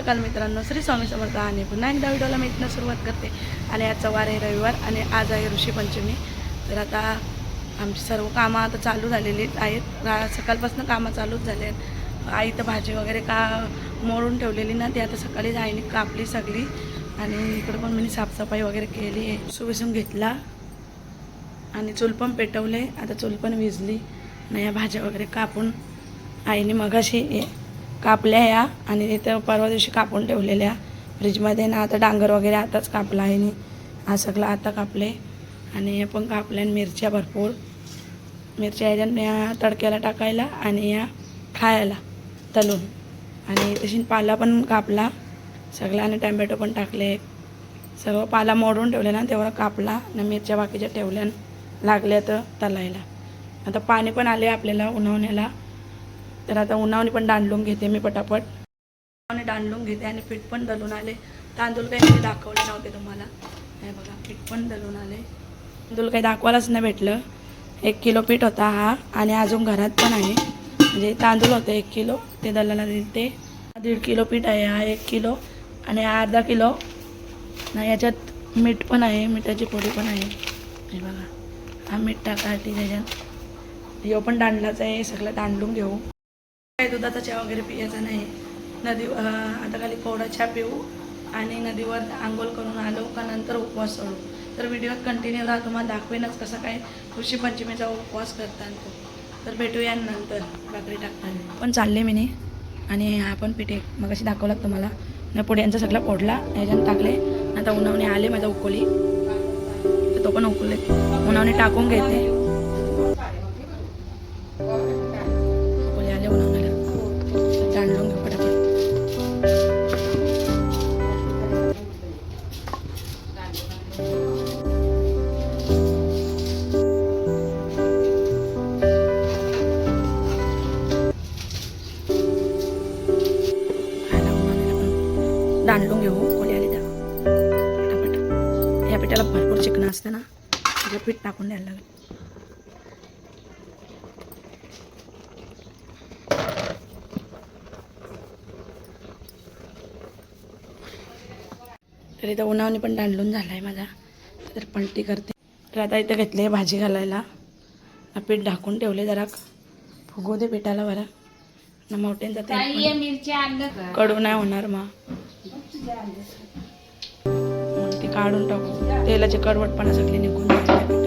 सकाळ मित्रांनो श्री स्वामी समर्थ आणि पुन्हा एकदा व्हिडिओला मी इथनं सुरुवात करते. आणि आजचा वार आहे रविवार आणि आज आहे ऋषी पंचमी. तर आता आमची सर्व कामं आता चालू झालेली आहेत. रा सकाळपासून कामं चालूच झाले आहेत. आई तर भाजी वगैरे का मोडून ठेवलेली ना ती आता सकाळीच आईने कापली सगळी. आणि इकडं पण मी साफसफाई वगैरे केली आहे सुविसून घेतला. आणि चूल पण पेटवले. आता चूल पण विजली. आणि या भाज्या वगैरे कापून आईने मगाशी कापल्या या आणि इथं परवा दिवशी कापून ठेवलेल्या. फ्रीजमध्ये ना आता डांगर वगैरे आताच कापला आहे नी. हा सगळं आता कापले. आणि हे पण कापल्या आणि मिरच्या भरपूर. मिरच्या ह्याच्यात या तडक्याला टाकायला आणि या खायला तलून. आणि तशी पाला पण कापला. सगळा आणि टॅमॅटो पण टाकले. सर्व पाला मोडून ठेवले ना तेवढा कापला आणि मिरच्या बाकीच्या ठेवल्या लागल्या तर तलायला. आता पाणी पण आले आपल्याला उन्हावण्याला तर आता उन्हावणी पण दांडलून घेते मी पटापट. उन्हावणी दांडलून घेते आणि पीठ पण दलून आले. तांदूळ काही मी दाखवले नव्हते तुम्हाला. हे बघा पीठ पण दलून आले. तांदूळ काही दाखवायलाच नाही भेटलं. एक किलो पीठ होता हा आणि अजून घरात पण आहे. म्हणजे तांदूळ होते एक किलो ते दलाला देते. ते दीड किलो पीठ आहे हा एक किलो आणि हा अर्धा किलो. ना याच्यात मीठ पण आहे मिठाची पोळी पण आहे. हे बघा हा मीठ टाकायची त्याच्यात. यो पण दांडलाच आहे सगळं दांडलून घेऊ. काही दुधाचा चहा वगैरे पियायचा नाही. नदी आता खाली कोवडा चहा पिऊ आणि नदीवर आंघोळ करून आलो का नंतर उपवास सोडू. तर व्हिडिओत कंटिन्यू राहा तुम्हाला दाखवेनच कसा काय ऋषी पंचमीचा उपवास करतात तो. तर भेटूया नंतर भाकरी टाकताना. पण चालले मी आणि हा पण पिठे मग अशी दाखवला तुम्हाला. न पुढे यांचा सगळा पोडला याच्यानं टाकले. आता उन्हावणे आले माझा उकोली. तर तो पण उकले उन्हावणे टाकून घेते असतं ना सगळं पीठ टाकून द्यायला लागेल. तर इथं उन्हावणी पण दांडलून झाला आहे माझा. तर पलटी करते. तर आता इथं घेतले भाजी घालायला. पीठ ढाकून ठेवले जरा. फुगू दे पिठाला बरं. ना मोठ्यांचा कडू नाही होणार मग. काढून टाकू. तेलाची कडवटपणा सगळी निघून पिठात.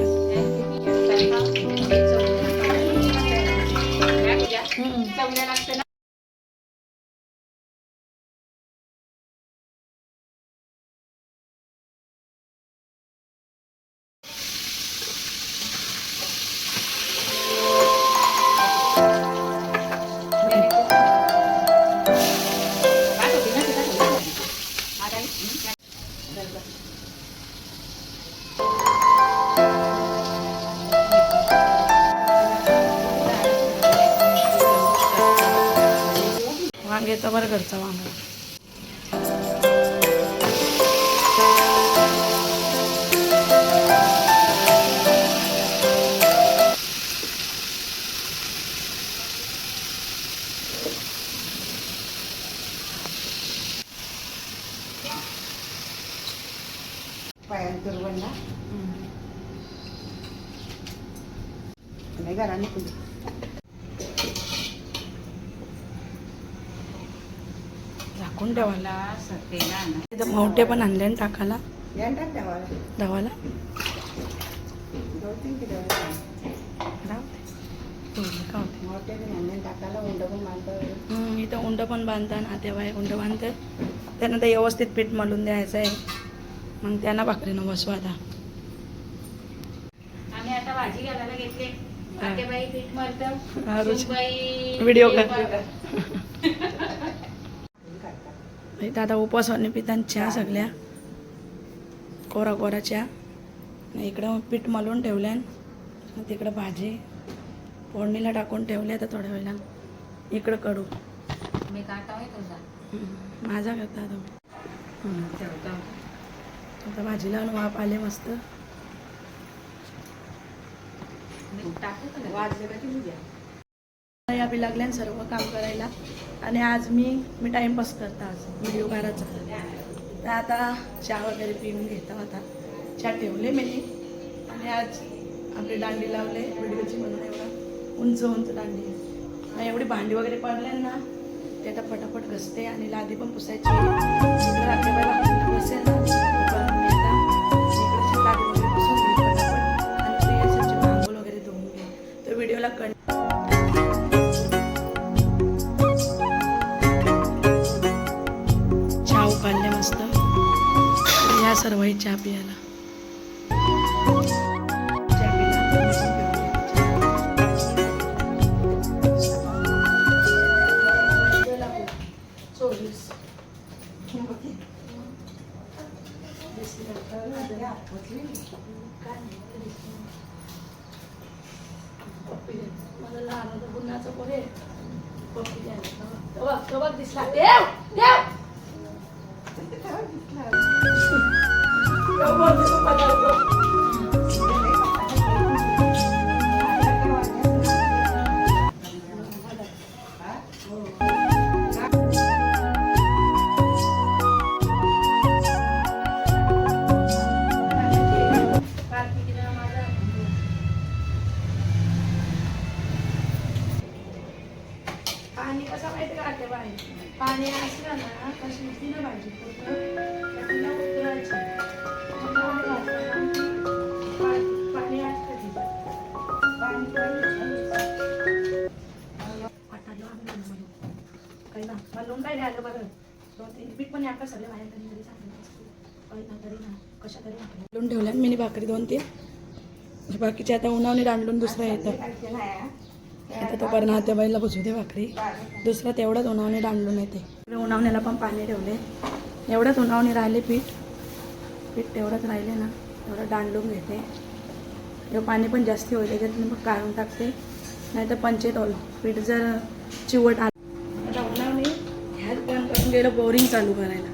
वांग्याचा बरं घरचा वांगा. पायात दुर्वंडा हम्म. नाही घराने ठेवायला मोठे पण आणले ना टाकायला. धावाला बांधतो. इथं उंड पण बांधता ना तेव्हा उंड बांधतात त्यांना ते व्यवस्थित पीठ मळून द्यायचं आहे. मग त्यांना भाकरीनं बसू आता. आम्ही आता भाजी घालायला घेतले. व्हिडिओ कर. आता उपवासाने पितान चहा सगळ्या. कोरा कोरा चहा. इकडं पीठ मळून ठेवल्यान तिकडं भाजी. फोडणीला टाकून ठेवल्या तर थोड्या वेळेला इकडं कडू. मी माझा करता तुम्ही आता भाजी लावून वाफ आले मस्त. वाजले का बी द्या लागले सर्व काम करायला. आणि आज मी मी टाईमपास करता आज व्हिडिओ काढायचा. तर आता चहा वगैरे पिऊन घेता होता चहा ठेवले मी. आणि आज आपले दांडी लावले व्हिडिओची म्हणून एवढा उंच उंच दांडी. एवढी भांडी वगैरे पडले ना ते आता फटाफट घसते आणि लादी पण पुसायची. कसं माहिती का बाई? पाणी असलं ना पूर्ण उतरायची मग पाणी असतं. पाणी पाहिजे. वाटायला. काही ना नाही आलं बरं. दोन तीन. पीठ पण सगळे बाहेर तरी सांगितलं काही ना तरी ना कशा तरी ठेवल्या मिनी भाकरी दोन तीन. बाकीचे आता उन्हावणी दांडून दुसरं येतं आता तो पर्यंत त्या बाईला बसू दे भाकरी दुसरा तेवढ्याच उन्हावणे डांडून येते. उन्हावण्याला पण पाणी ठेवले एवढंच उन्हावणे राहिले पीठ. पीठ तेवढंच राहिले ना तेवढं डांडून घेते. एवढं पाणी पण जास्ती होईल त्याच्यात मग काढून टाकते. नाही तर पंचायत होईल पीठ जर चिवट आलं. आता उन्हावणे ह्याच बंद करून गेलं बोरिंग चालू करायला.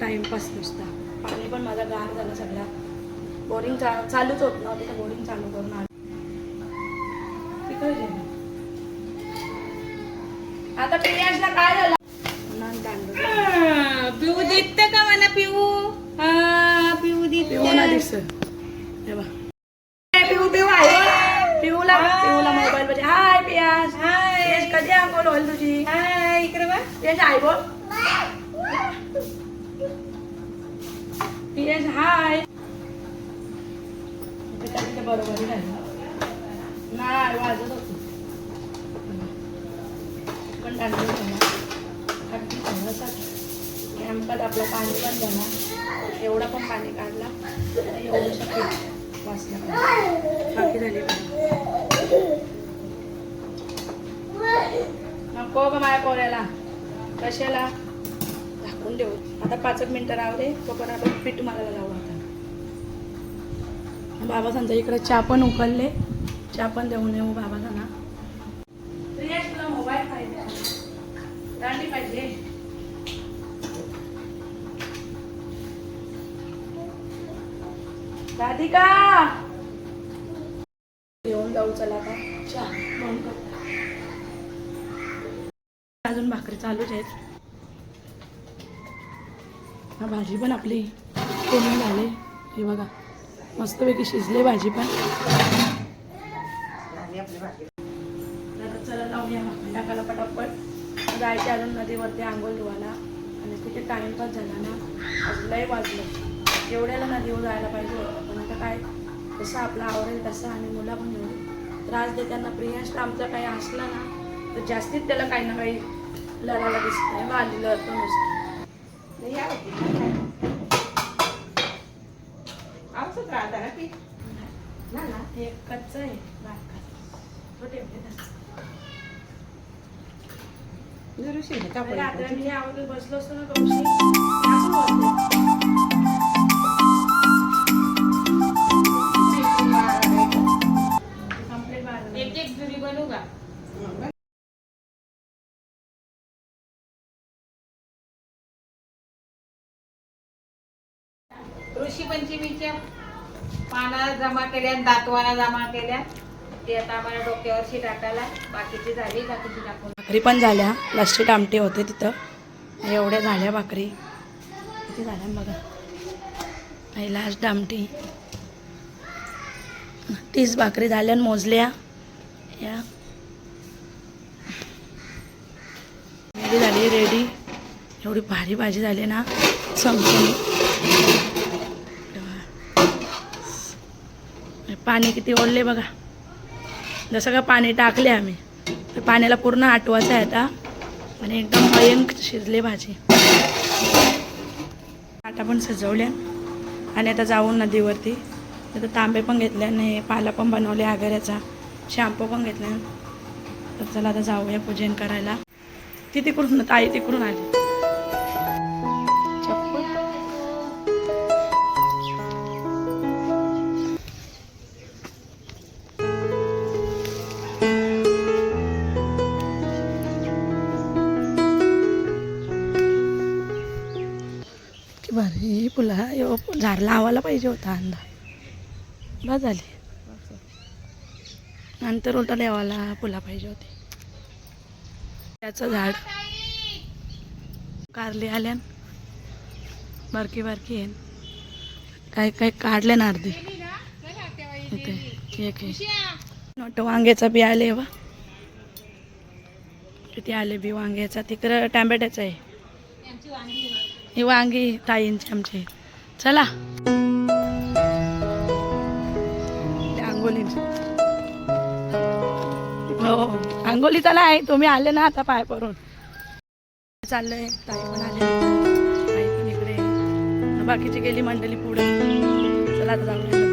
टाईमपास नुसता. पाणी पण माझा गार झाला सगळा. बोरिंग चा चालूच होत नव्हतं बोरिंग चालू करून आलं. आता प्रियांशला काय झालं. पिऊ दिसत का मला पिऊ? हा पिऊ पिऊ ना दिसत. हे पिऊ पिऊ आहे पिऊला पिऊला मोबाईल हाय पियास. हाय. पियास कधी अंघोळ होईल तुझी? हाय इकडे बघ. पियास आहे बोल पियास हाय. बरोबर झालं. नाही वाजत होती पण दांडून झाला अगदी थोडासा कॅम्पात आपलं पाणी पण झाला एवढा पण पाणी काढला आणि एवढं पीठ वाचलं बाकी झाली नको ग माया पोऱ्याला. कशाला? झाकून देऊ. आता पाच एक मिनिटं राहू तो पण आपण पीठ मला लावू आता. बाबा सांगता इकडे चहा पण उकळले चहा पण देऊन येऊ बाबा प्रिया तुला मोबाईल पाहिजे. दांडी पाहिजे. राधिका! घेऊन जाऊ चला आता. चहा. अजून भाकरी चालूच आहेत. हा भाजी पण आपली कोणी झाले. हे बघा मस्तपैकी शिजले भाजी पण. आता चला लावूया भाकरी टाकायला पटापट जायचे अजून नदीवरती आंघोळ धुवायला आणि तिथे टाइमपास झाला ना लय वाजलं एवढ्याला नदीवर जायला पाहिजे होतं पण आता काय जसं आपला आवडेल तसं आणि मुला पण एवढी त्रास देताना प्रियांश आमचा काही असला ना तर जास्तीत त्याला काही ना काही लढायला दिसत दिसतंय मारली लढतो नसतं ना ना ते कच्चं आहे बारका. तो टेम्पलेट असतो. रात्री मी अगोदर बसलो असतो ना कौशी ऋषी पंचमीच्या पाना जमा केल्या दातवाना जमा केल्या. ती आता आम्हाला टाकायला बाकीची झाली बाकीची टाकून. भाकरी पण झाल्या. लास्टचे टामटे होते तिथं. एवढ्या झाल्या भाकरी. किती झाल्या बघा. आणि लास्ट आमटी. तीस भाकरी झाल्या मोजल्या. या. झाली रेडी एवढी भारी भाजी झाली ना. समजून पाणी किती ओढले बघा. जसं का पाणी टाकले आम्ही. तर पाण्याला पूर्ण आटवायचं आहे आता. आणि एकदम भयंक शिजले भाजी. आटा पण सजवल्या आणि आता जाऊन नदीवरती. आता तांबे पण घेतले आणि पाला पण बनवले आगऱ्याचा. शॅम्पू पण घेतला. तर चला आता जाऊया पूजन करायला. ती तिकडून ताई तिकडून आली. भारी पुला यो झाड लावायला पाहिजे होता अंदा बस झाली. नंतर उलटा देवाला फुला पाहिजे होती. त्याचं झाड कारली आल्यान बारकी बारकी आहे काय काय काढले ना अर्धी. इथे एक आहे मोठं वांग्याचं बी आले वा. किती आले बी वांग्याचा? तिकडं टॅम्बेट्याचं आहे. ही वांगी ताईंची आमची. चला. आंघोलीची हो आंघोलीचा नाही तुम्ही आले ना आता पाय पडून. चाललंय ताई पण आले. ताई पण इकडे. आहे. बाकीची गेली मंडळी पुढे. चला आता जाऊया.